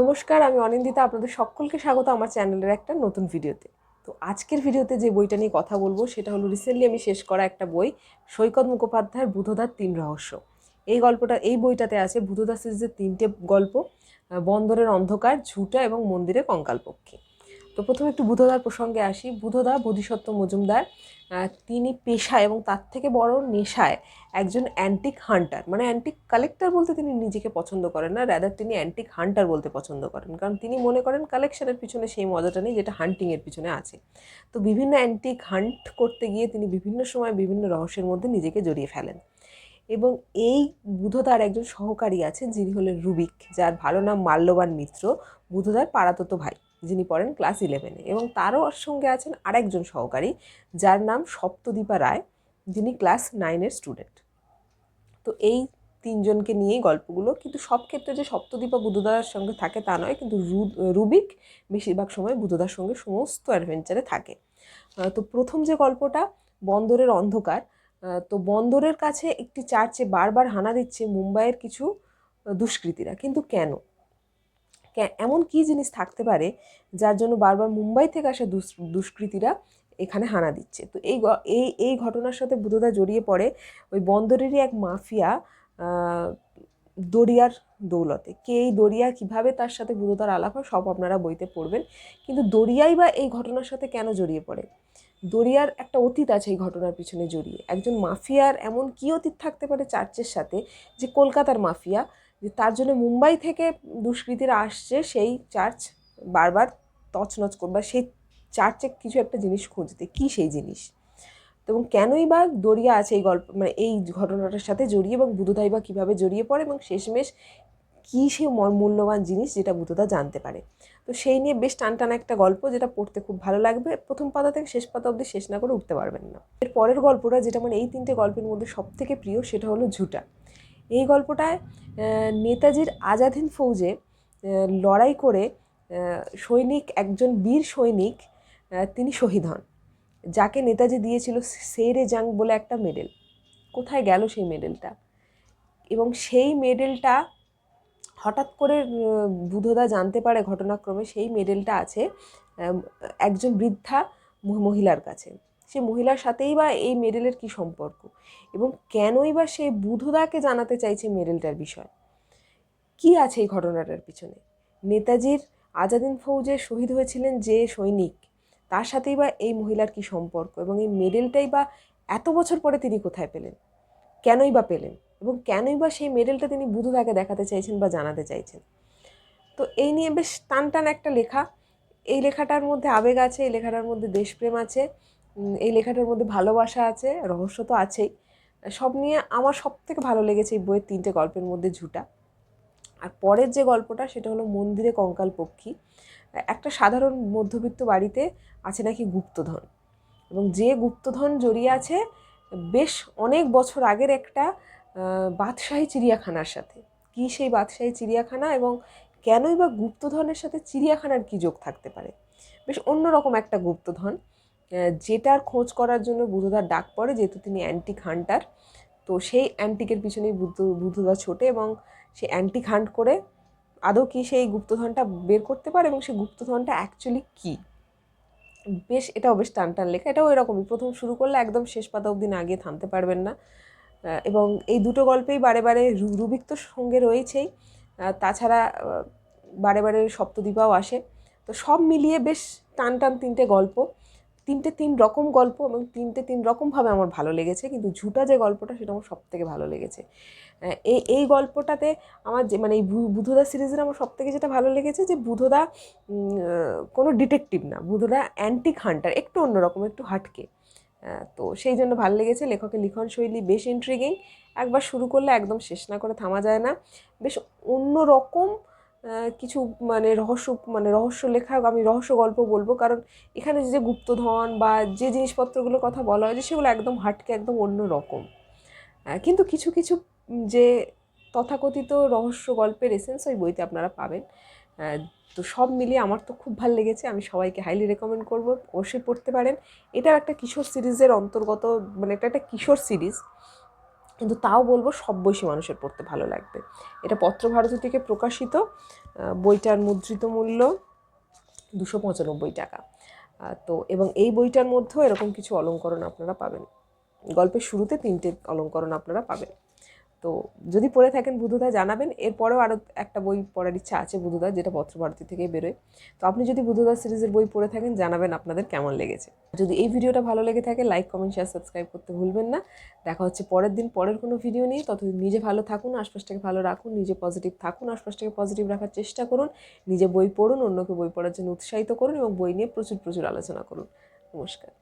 নমস্কার, আমি অনিন্দিতা। আপনাদের সকলকে স্বাগত আমার চ্যানেলের একটা নতুন ভিডিওতে। তো আজকের ভিডিওতে যে বইটা নিয়ে কথা বলব, সেটা হলো রিসেন্টলি আমি শেষ করা একটা বই, সৈকত মুখোপাধ্যায়ের বুধদার তিন রহস্য। এই গল্পটা, এই বইটাতে আছে বুধদা সিরিজের তিনটে গল্প বন্দরের অন্ধকার, ঝুটা এবং মন্দিরে কঙ্কালপক্ষী। তো প্রথমে একটু বুধদার প্রসঙ্গে আসি। বুধদা বোধিসত্ত্ব, মজুমদার তিনি পেশায় এবং তার থেকে বড় নেশায় একজন অ্যান্টিক হান্টার মানে অ্যান্টিক কালেক্টর বলতে তিনি নিজেকে পছন্দ করেন না র্যাদার তিনি অ্যান্টিক হান্টার বলতে পছন্দ করেন। কারণ তিনি মনে করেন কালেকশনের পিছনে সেই মজাটা নেই, যেটা হান্টিংয়ের পিছনে আছে। তো বিভিন্ন অ্যান্টিক হান্ট করতে গিয়ে তিনি বিভিন্ন সময় বিভিন্ন রহস্যের মধ্যে নিজেকে জড়িয়ে ফেলেন। এবং এই বুধদার একজন সহকারী আছেন, যিনি হলেন রুবিক, যার ভালো নাম মাল্যবান মিত্র বুধদার পাড়াততো ভাই। যিনি পড়েন ক্লাস ইলেভেনে এবং তারও সঙ্গে আছেন আরেকজন সহকারী, যার নাম সপ্তদীপা রায়, যিনি ক্লাস নাইনের স্টুডেন্ট তো এই তিনজনকে নিয়েই গল্পগুলো, কিন্তু সব ক্ষেত্রে যে সপ্তদীপা বুধদার সঙ্গে থাকে তা নয়, কিন্তু রুবিক বেশিরভাগ সময় বুধদার সঙ্গে সমস্ত অ্যাডভেঞ্চারে থাকে। তো প্রথম যে গল্পটা, বন্দরের অন্ধকার তো বন্দরের কাছে একটি চার্চে বারবার হানা দিচ্ছে মুম্বাইয়ের কিছু দুষ্কৃতীরা। কিন্তু কেন? এমন কি জিনিস থাকতে পারে যার জন্য বারবার মুম্বাই থেকে আসা দুষ্কৃতীরা এখানে হানা দিচ্ছে? তো এই এই এই ঘটনার সাথে বুধদা জড়িয়ে পড়ে ওই বন্দরেরই এক মাফিয়া দরিয়ার দৌলতে। কে এই দরিয়া, কীভাবে তার সাথে বুধদার আলাপ হয় সব আপনারা বইতে পড়বেন। কিন্তু দরিয়াই বা এই ঘটনার সাথে কেন জড়িয়ে পড়ে? দরিয়ার একটা অতীত আছে এই ঘটনার পিছনে জড়িয়ে। একজন মাফিয়ার এমন কি অতীত থাকতে পারে চার্চের সাথে যে কলকাতার মাফিয়া যে তার জন্য মুম্বাই থেকে দুষ্কৃতীরা আসছে, সেই চার্চ বারবার তছনছ করবা সেই চার্চে কিছু একটা জিনিস খুঁজতে। কি সেই জিনিস? এবং কেনই বা দরিয়া আছে এই গল্প মানে এই ঘটনাটার সাথে জড়িয়ে এবং বুধদাই বা কীভাবে জড়িয়ে পড়ে এবং শেষমেশ কী সে মূল্যবান জিনিস যেটা বুধদা জানতে পারে। তো সেই নিয়ে বেশ টান টানা একটা গল্প যেটা পড়তে খুব ভালো লাগবে। প্রথম পাতা থেকে শেষ পাতা অবধি শেষ না করে উঠতে পারবেন না। এর পরের গল্পটা যেটা মানে এই তিনটে গল্পের মধ্যে সব থেকে প্রিয় সেটা হলো ঝুটা। এই গল্পটায় নেতাজির আজাদ হিন্দ ফৌজে লড়াই করে সৈনিক, একজন বীর সৈনিক তিনি শহীদ হন। যাকে নেতাজি দিয়েছিল সেরে জাং বলে একটা মেডেল কোথায় গেল সেই মেডেলটা এবং সেই মেডেলটা হঠাৎ করে বুধদা জানতে পারে ঘটনাক্রমে সেই মেডেলটা আছে একজন বৃদ্ধা মহিলার কাছে। সে মহিলার সাথেই বা এই মেডেলের কি সম্পর্ক? এবং কেনই বা সে বুধদাকে জানাতে চাইছে মেডেলটার বিষয়? কি আছে এই ঘটনাটার পিছনে? নেতাজির আজাদিন ফৌজে শহীদ হয়েছিলেন যে সৈনিক, তার সাথেই বা এই মহিলার কি সম্পর্ক? এবং এই মেডেলটাই বা এত বছর পরে তিনি কোথায় পেলেন? কেনই বা পেলেন? এবং কেনই বা সেই মেডেলটা তিনি বুধদাকে দেখাতে চাইছেন বা জানাতে চাইছেন? তো এই নিয়ে বেশ টান টান একটা লেখা। এই লেখাটার মধ্যে আবেগ আছে, এই লেখাটার মধ্যে দেশপ্রেম আছে। এই লেখাটার মধ্যে ভালোবাসা আছে, রহস্য তো আছেই। সব নিয়ে আমার সব থেকে ভালো লেগেছে এই বইয়ের তিনটে গল্পের মধ্যে ঝুটা। আর পরের যে গল্পটা সেটা হলো মন্দিরে কঙ্কাল পক্ষী। একটা সাধারণ মধ্যবিত্ত বাড়িতে আছে নাকি গুপ্তধন। এবং যে গুপ্তধন জড়িয়ে আছে বেশ অনেক বছর আগের একটা বাদশাহী চিড়িয়াখানার সাথে। কী সেই বাদশাহী চিড়িয়াখানা এবং কেনই বা গুপ্তধনের সাথে চিড়িয়াখানার কী যোগ থাকতে পারে? বেশ অন্যরকম একটা গুপ্তধন। যেটার খোঁজ করার জন্য বুধদার ডাক পড়ে, যেহেতু তিনি অ্যান্টিক হান্টার তো সেই অ্যান্টিকের পিছনেই বুদ্ধ, বুদ্ধদা ছোটে এবং সে অ্যান্টিক হান্ট করে আদৌ কি সেই গুপ্তধনটা বের করতে পারে এবং সেই গুপ্তধনটা অ্যাকচুয়ালি কী? বেশ এটাও বেশ টান টান লেখা। এটাও এরকমই। প্রথম শুরু করলে একদম শেষ পাতা অবধি না গিয়ে থামতে পারবেন না। এবং এই দুটো গল্পেই বারে বারে রু- রুবিক তো সঙ্গে রয়েছেই। তাছাড়া বারে বারে সপ্তদীপাও আসে। তো সব মিলিয়ে বেশ টান টান তিনটে গল্প। তিনটে তিন রকম গল্প এবং তিনটে তিন রকমভাবে আমার ভালো লেগেছে, কিন্তু ঝুটা যে গল্পটা সেটা আমার সবথেকে ভালো লেগেছে। এই এই গল্পটাতে আমার যে মানে এই বুধদা সিরিজের আমার সবথেকে যেটা ভালো লেগেছে যে বুধদা কোনো ডিটেকটিভ না। বুধদা অ্যান্টিক হান্টার, একটু অন্যরকম, একটু হাটকে। তো সেই জন্য ভালো লেগেছে। লেখকের লিখন শৈলী বেশ ইন্ট্রিগিং একবার শুরু করলে একদম শেষ না করে থামা যায় না। বেশ অন্য রকম কিছু মানে রহস্য মানে রহস্য লেখা, আমি রহস্য গল্প বলব। কারণ এখানে যে গুপ্তধন বা যে জিনিসপত্রগুলোর কথা বলা হয়েছে সেগুলো একদম হাটকে একদম অন্য রকম। কিন্তু কিছু কিছু যে তথাকথিত রহস্য গল্পের এসেন্স ওই বইতে আপনারা পাবেন। তো সব মিলিয়ে আমার তো খুব ভালো লেগেছে। আমি সবাইকে হাইলি রেকমেন্ড করব। অবশ্যই পড়তে পারেন। এটাও একটা কিশোর সিরিজের অন্তর্গত মানে এটা একটা কিশোর সিরিজ। কিন্তু তাও বলব সব বয়সী মানুষের পড়তে ভালো লাগবে। এটা পত্রভারতী থেকে প্রকাশিত বইটার মুদ্রিত মূল্য দুশো পঁচানব্বই টাকা। তো এবং এই বইটার মধ্যেও এরকম কিছু অলঙ্করণ আপনারা পাবেন। গল্পের শুরুতে তিনটে অলঙ্করণ আপনারা পাবেন। তো যদি পড়ে থাকেন বুধুদা জানাবেন। এরপরেও আরও একটা বই পড়ার ইচ্ছা আছে বুধুদা, যেটা পত্রভারতী থেকেই বেরোয়। তো আপনি যদি বুধুদা সিরিজের বই পড়ে থাকেন, জানাবেন আপনাদের কেমন লেগেছে। যদি এই ভিডিওটা ভালো লেগে থাকে, লাইক, কমেন্ট, শেয়ার, সাবস্ক্রাইব করতে ভুলবেন না। দেখা হচ্ছে পরের দিন, পরের কোনো ভিডিও নিয়ে। ততদিন নিজে ভালো থাকুন, আশপাশটাকে ভালো রাখুন, নিজে পজিটিভ থাকুন, আশপাশটাকে পজিটিভ রাখার চেষ্টা করুন, নিজে বই পড়ুন, অন্যকে বই পড়ার জন্য উৎসাহিত করুন এবং বই নিয়ে প্রচুর প্রচুর আলোচনা করুন। নমস্কার।